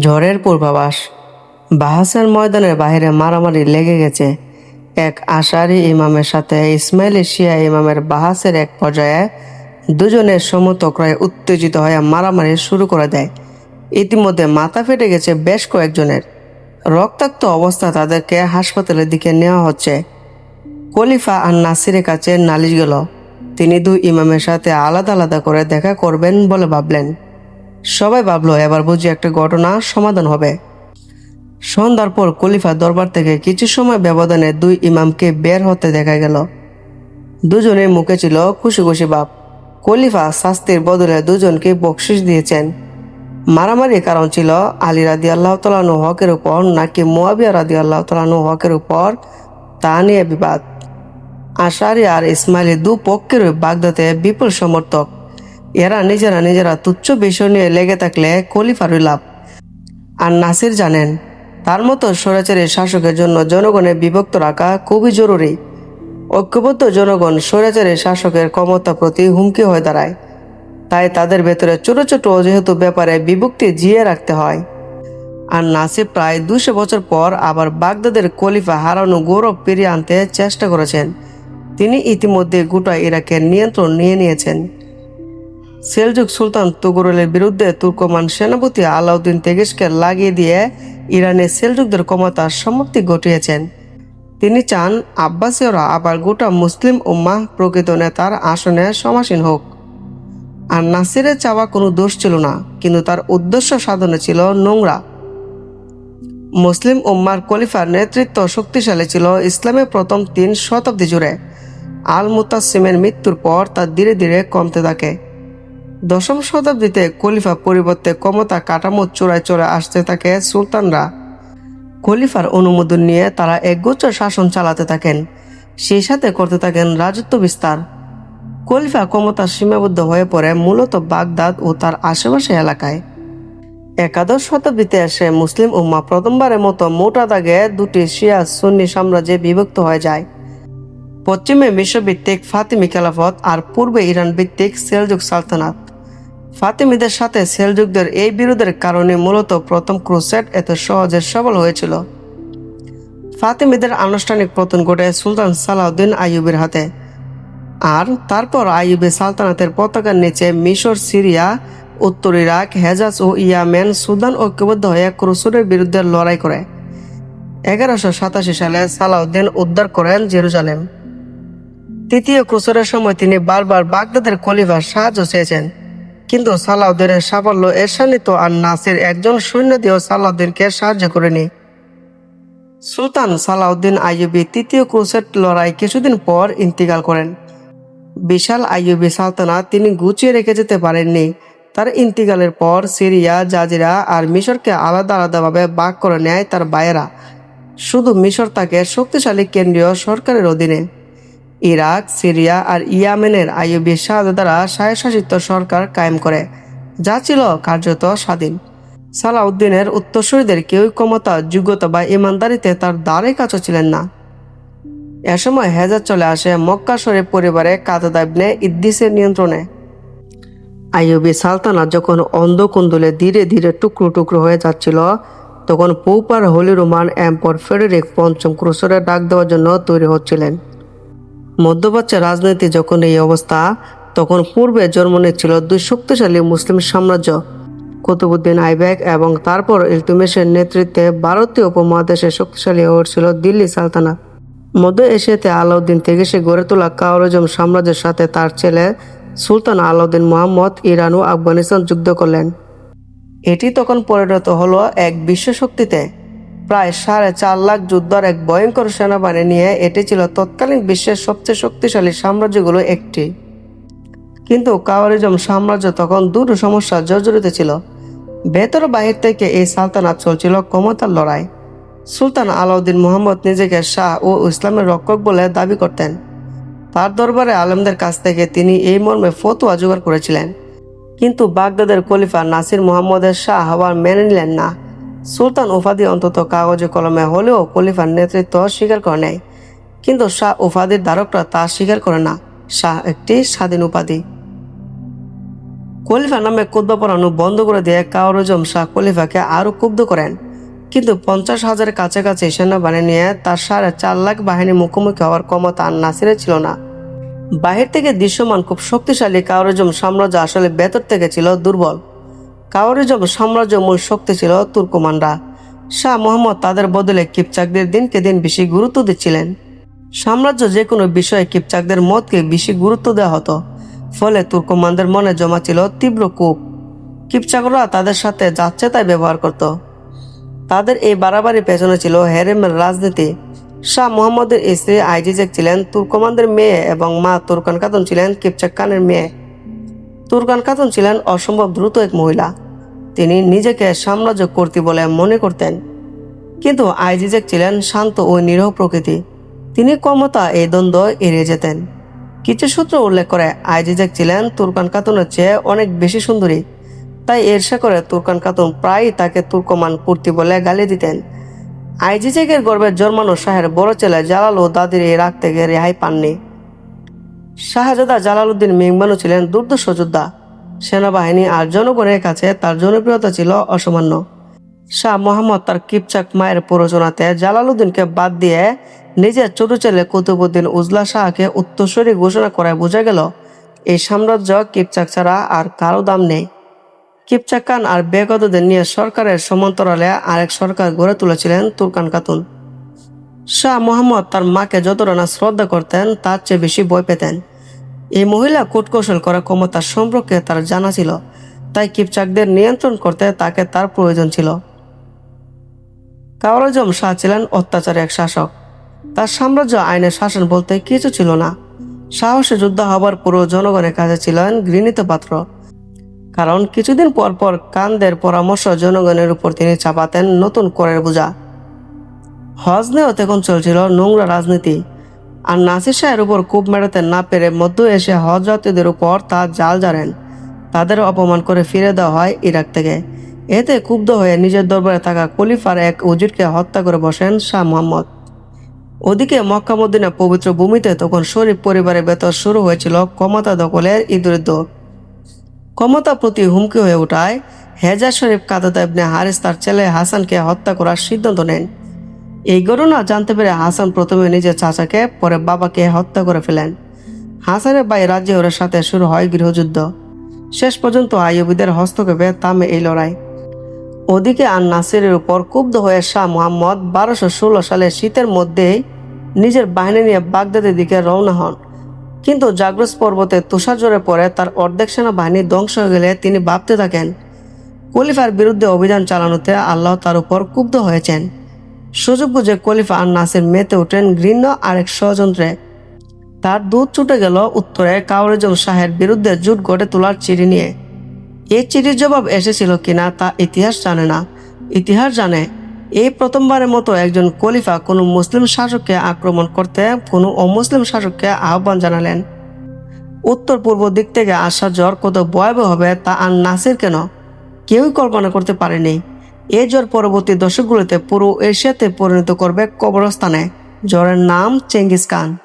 ঝড়ের পূর্বাভাস। বাহাসের ময়দানের বাইরে মারামারি লেগে গেছে। এক আশারি ইমামের সাথে ইসমাইলি শিয়া ইমামের বাহাসের এক পর্যায়ে দুজনের সমতকরায় উত্তেজিত হয়ে মারামারি শুরু করে দেয়। ইতিমধ্যে মাথা ফেটে গেছে বেশ কয়েকজনের। রক্তাক্ত অবস্থা তাদেরকে হাসপাতালের দিকে নেওয়া হচ্ছে। খলিফা আর নাসিরের কাছে নালিশ গেল। তিনি দুই ইমামের সাথে আলাদা আলাদা করে দেখা করবেন বলে ভাবলেন। সবাই ভাবলো, এবার বুঝি একটা ঘটনা সমাধান হবে। সন্ধ্যার পর খলিফা দরবার থেকে কিছু সময় ব্যবধানে দুই ইমামকে বের হতে দেখা গেল। দুজনের মুখে ছিল খুশি খুশি বাপ খলিফা শাস্তির বদলে দুজনকে বকশিস দিয়েছেন। মারামারির কারণ ছিল আলী রাদি আল্লাহ তালানু হকের উপর নাকি মোয়াবিয়া রাদি আল্লাহ তালানু হকের উপর তা নিয়ে বিবাদ। আশারি আর ইসমাইলি দু পক্ষের বাগদাতে বিপুল সমর্থক। এরা নিজেরা নিজেরা তুচ্ছ বিষয় নিয়ে লেগে থাকলে খলিফারই লাভ। আর নাসির জানেন, তার মতো স্বৈরাচারী শাসকের জন্য জনগণের বিভক্ত রাখা খুবই জরুরি। ঐক্যবদ্ধ জনগণ স্বৈরাচারী শাসকের ক্ষমতা প্রতি হুমকি হয়ে দাঁড়ায়। তাই তাদের ভেতরে ছোট ছোট যেহেতু ব্যাপারে বিভক্তি জিয়ে রাখতে হয়। আর নাসির প্রায় দুশো বছর পর আবার বাগদাদের খলিফা হারানো গৌরব ফিরিয়ে আনতে চেষ্টা করেছেন। তিনি ইতিমধ্যে গোটা ইরাকের নিয়ন্ত্রণ নিয়ে নিয়েছেন। সেলজুক সুলতান তুগরলের বিরুদ্ধে তুর্কমান সেনাপতি আলাউদ্দিন তেগিসকে লাগিয়ে দিয়ে ইরানের সেলজুকদের ক্ষমতার সমাপ্তি ঘটিয়েছেন। তিনি চান আব্বাসীয়রা আবার গোটা মুসলিম উম্মাহ প্রকৃত নেতার আসনে সমাসীন হোক। আর নাসিরের চাওয়া কোনো দোষ ছিল না, কিন্তু তার উদ্দেশ্য সাধনে ছিল নোংরা। মুসলিম উম্মার খলিফার নেতৃত্ব শক্তিশালী ছিল ইসলামের প্রথম তিন শতাব্দী জুড়ে। আল মুতাসিমের মৃত্যুর পর তা ধীরে ধীরে কমতে থাকে। দশম শতাব্দীতে খলিফা পরিবর্তে ক্ষমতা কাঠামো চূড়ায় চলে আসতে থাকে সুলতানরা। খলিফার অনুমোদন নিয়ে তারা একগুচ্ছ শাসন চালাতে থাকেন, সেই সাথে করতে থাকেন রাজত্ব বিস্তার। খলিফা ক্ষমতা সীমাবদ্ধ হয়ে পড়ে মূলত বাগদাদ ও তার আশেপাশে এলাকায়। একাদশ শতাব্দীতে এসে মুসলিম উম্মা প্রথমবারের মতো মোটা দাগে দুটি শিয়া সুন্নি সাম্রাজ্যে বিভক্ত হয়ে যায়। পশ্চিমে মিশরভিত্তিক ফাতিমি খেলাফত আর পূর্বে ইরান ভিত্তিক সেলজুক সালতানাত। ফাতিমিদের সাথে সেলজুকদের এই বিরোধের কারণে মূলত প্রথম ক্রুসেড এত সহজে সফল হয়েছিল। ফাতিমিদের আনুষ্ঠানিক পতন ঘটে সুলতান সালাউদ্দিন আইয়ুবের হাতে। আর তারপর আইয়ুবে সালতানাতের পতাকার নিচে মিশর, সিরিয়া, উত্তর ইরাক, হেজাজ ও ইয়ামেন, সুদান ঐক্যবদ্ধ হয়ে ক্রুসুরের বিরুদ্ধে লড়াই করে। এগারোশো সাতাশি সালে সালাউদ্দিন উদ্ধার করেন জেরুজালেম। তৃতীয় ক্রুসরের সময় তিনি বারবার বাগদাদের খলিফার সাহায্য চেয়েছেন। কিন্তু সালাউদ্দিনের সাফল্য এরশানিত আর নাসির একজন সৈন্য দিয়েও সালাউদ্দিনকে সাহায্য করেনি। সুলতান সালাউদ্দিন আইয়ুবি তৃতীয় ক্রুসেট লড়াই কিছুদিন পর ইন্তিকাল করেন। বিশাল আইয়ুবি সালতানা তিনি গুছিয়ে রেখে যেতে পারেননি। তার ইন্তিকালের পর সিরিয়া, জাজিরা আর মিশরকে আলাদা আলাদাভাবে ভাগ করে নেয় তার বায়েরা শুধু মিশর তাকে শক্তিশালী কেন্দ্রীয় সরকারের অধীনে। ইরাক, সিরিয়া আর ইয়ামেনের আইয়ুবি দ্বারা স্বায়ত্তশাসিত সরকার কায়েম করে, যা ছিল কার্যত স্বাধীন। সালাউদ্দিনের উত্তরসূরিদের কেউই ক্ষমতা, যোগ্যতা বা ইমানদারিতে তার দ্বারে কাছে ছিলেন না। এ সময় হেজাজ চলে আসে মক্কা শরীফ পরিবারে কাতাদাবনে ইদ্দিসের নিয়ন্ত্রণে। আইয়ুবি সালতানা যখন অন্ধকুন্দলে ধীরে ধীরে টুকরো টুকরো হয়ে যাচ্ছিল, তখন পৌপার হোলি রোমান এম্পর ফেডারিক পঞ্চম ক্রুসরে ডাক দেওয়ার জন্য তৈরি হচ্ছিলেন। মধ্যপ্রাচ্যের রাজনীতি যখন এই অবস্থা, তখন পূর্বে জন্ম নিচ্ছিল দুই শক্তিশালী মুসলিম সাম্রাজ্য, কুতুবুদ্দিন আইবেক এবং তারপর ইলতুমেশের নেতৃত্বে ভারতীয় উপমহাদেশে শক্তিশালী হয়ে উঠছিল দিল্লি সালতানাত। মধ্য এশিয়াতে আলাউদ্দিন থেকে সে গড়ে তোলা কাওরজম সাম্রাজ্যের সাথে তার ছেলে সুলতান আলাউদ্দিন মোহাম্মদ ইরান ও আফগানিস্তান যুদ্ধ করলেন। এটি তখন পরিণত হলো এক বিশ্ব শক্তিতে প্রায় সাড়ে চার লাখ যুদ্ধর এক ভয়ঙ্কর সেনাবাহিনী নিয়ে এটি ছিল তৎকালীন বিশ্বের সবচেয়ে শক্তিশালী সাম্রাজ্যগুলো একটি। কিন্তু কাওয়ারিজম সাম্রাজ্য তখন দুটো সমস্যা জর্জরিত ছিল। ভেতর বাহির থেকে এই সালতানাত চলছিল ক্ষমতার লড়াই। সুলতান আলাউদ্দিন মোহাম্মদ নিজেকে শাহ ও ইসলামের রক্ষক বলে দাবি করতেন। তার দরবারে আলমদের কাছ থেকে তিনি এই মর্মে ফতোয়া জোগাড় করেছিলেন। কিন্তু বাগদাদের খলিফা নাসির মোহাম্মদের শাহ হওয়ার মেনে নিলেন না। সুলতান উপাধি অন্তত কাগজে কলমে হলেও খলিফার নেতৃত্ব স্বীকার করে নেয় কিন্তু শাহ উপাধির ধারকরা তা স্বীকার করে না। শাহ একটি স্বাধীন উপাধি। খলিফা নামে কুদ্বা পড়ানো বন্ধ করে দিয়ে কাওরজম শাহ খলিফাকে আরও ক্ষুব্ধ করেন। কিন্তু পঞ্চাশ হাজারের কাছাকাছি সেনাবাহিনী নিয়ে তার সাড়ে চার লাখ বাহিনী মুখোমুখি হওয়ার ক্ষমতা আর নাসিরের ছিল না। বাহির থেকে দৃশ্যমান খুব শক্তিশালী কাওরিজম সাম্রাজ্য আসলে ভেতর থেকে ছিল দুর্বল। কাওরিজম সাম্রাজ্য মূল শক্তি ছিল তুর্কমানরা, শাহ মোহাম্মদ তাদের বদলে কিপচাকদের দিনকে দিন বেশি গুরুত্ব দিচ্ছিলেন। সাম্রাজ্য যে কোনো বিষয়ে কিপচাকদের মতকে বেশি গুরুত্ব দেওয়া হতো, ফলে তুর্কমানদের মনে জমা ছিল তীব্র কূপ। কিপচাকরা তাদের সাথে যাচ্ছে তাই ব্যবহার করত। তাদের এই বাড়াবাড়ি পেছনে ছিল হেরেমের রাজনীতি। শাহ মোহাম্মদের স্ত্রী আইজিজেক ছিলেন তুর্কমানদের মেয়ে এবং মা তুর্কান খাতুন ছিলেন কিপচাক খানের মেয়ে। তুরকান খাতুন ছিলেন অসম্ভব দ্রুত এক মহিলা। তিনি নিজেকে সাম্রাজ্য কর্তী বলে মনে করতেন। কিন্তু আইজিজেক ছিলেন শান্ত ও নিরহ প্রকৃতি। তিনি ক্ষমতা এই দ্বন্দ্ব এড়িয়ে যেতেন। কিছু সূত্র উল্লেখ করে আইজিজেক ছিলেন তুর্কান খাতুনের চেয়ে অনেক বেশি সুন্দরী। তাই এরশা করে তুর্কান খাতুন প্রায়ই তাকে তুর্কমান পূর্তি বলে গালি দিতেন। আইজিজেকের গর্বে জন্মানো শাহের বড় ছেলে জালাল ও দাদির এই রাগ থেকে রেহাই পাননি। শাহজাদা জালালউদ্দিন মেঘবানু ছিলেন দুর্দর্শ যোদ্ধা সেনাবাহিনী আর জনগণের কাছে তার জনপ্রিয়তা ছিল অসামান্য। শাহ মোহাম্মদ তার কিপচাক মায়ের প্ররোচনাতে জালালউদ্দিনকে বাদ দিয়ে নিজের ছোট ছেলে কুতুবুদ্দিন উজলা শাহকে উত্তরসূরি ঘোষণা করায় বোঝা গেল, এই সাম্রাজ্য কিপচাক ছাড়া আর কারও দাম নেই। কিপচাক খান আর বেগদদের নিয়ে সরকারের সমান্তরালে আরেক সরকার গড়ে তুলেছিলেন তুর্কান খাতুন। শাহ মোহাম্মদ তার মাকে যতটা না শ্রদ্ধা করতেন, তার চেয়ে বেশি ভয় পেতেন। এই মহিলা কূটকৌশল করার ক্ষমতা সম্পর্কে তার জানা ছিল, তাই কিপচাকদের নিয়ন্ত্রণ করতে তাকে তার প্রয়োজন ছিল। কাওয়ারজম শাহ ছিলেন অত্যাচারী এক শাসক। তার সাম্রাজ্য আইনের শাসন বলতে কিছু ছিল না। সাহসে যুদ্ধ হবার পুরো জনগণের কাছে ছিলেন ঘৃণিত পাত্র। কারণ কিছুদিন পর পর কানদের পরামর্শ জনগণের উপর তিনি চাপাতেন নতুন করের বোঝা। হজ তখন চলছিল নোংরা রাজনীতি। আর নাসির শাহের উপর কূপ মেটাতে না পেরে মধ্য এসে হজ যাত্রীদের উপর তার জাল জারেন। তাদের অপমান করে ফিরে দেওয়া হয় ইরাক থেকে। এতে ক্ষুব্ধ হয়ে নিজের দরবারে থাকা খলিফার এক উজিরকে হত্যা করে বসেন শাহ মোহাম্মদ। ওদিকে মক্কা মদিনা পবিত্র ভূমিতে তখন শরীফ পরিবারের ভেতর শুরু হয়েছিল ক্ষমতা দখলের ইঁদুরের দৌড়। ক্ষমতা প্রতি হুমকি হয়ে ওঠায় হেজার শরীফ ইবনে হারিস তার ছেলে হাসানকে হত্যা করার সিদ্ধান্ত নেন। এই ঘটনা জানতে পেরে হাসান প্রথমে নিজের চাচাকে, পরে বাবাকে হত্যা করে ফেলেন। হাসানের ভাই রাজ্যের সাথে শুরু হয় গৃহযুদ্ধ। শেষ পর্যন্ত আইয়ুবিদের হস্তক্ষেপে থামে এই লড়াই। ওদিকে আর নাসিরের উপর ক্ষুব্ধ হয়ে শাহ মোহাম্মদ বারোশো ষোলো সালে শীতের মধ্যেই নিজের বাহিনী নিয়ে বাগদাদের দিকে রওনা হন। কিন্তু জাগ্রস পর্বতে তুষার জোরে তার অর্ধেক সেনাবাহিনী ধ্বংস হয়ে গেলে তিনি ভাবতে থাকেন, খলিফার বিরুদ্ধে অভিযান চালানোতে আল্লাহ তার উপর ক্ষুব্ধ হয়েছেন। সুযোগ বুঝে খলিফা আর নাসির মেতে ওঠেন ঘৃণ্য আরেক ষড়যন্ত্রে। তার দুধ ছুটে গেল উত্তরে কাউরেজম শাহের বিরুদ্ধে জুট গড়ে তোলার চিঠি নিয়ে। এই চিঠির জবাব এসেছিল কিনা তা ইতিহাস জানে না। ইতিহাস জানে, এই প্রথমবারের মতো একজন খলিফা কোনো মুসলিম শাসককে আক্রমণ করতে কোনো অমুসলিম শাসককে আহ্বান জানালেন। উত্তর পূর্ব দিক থেকে আসা জ্বর কত ভয়াবহ হবে তা আর নাসির কেন? কেউই কল্পনা করতে পারেনি। এই জ্বর পরবর্তী দশকগুলোতে পুরো এশিয়াতে পরিণত করবে কবরস্থানে। জ্বরের নাম চেঙ্গিস খান।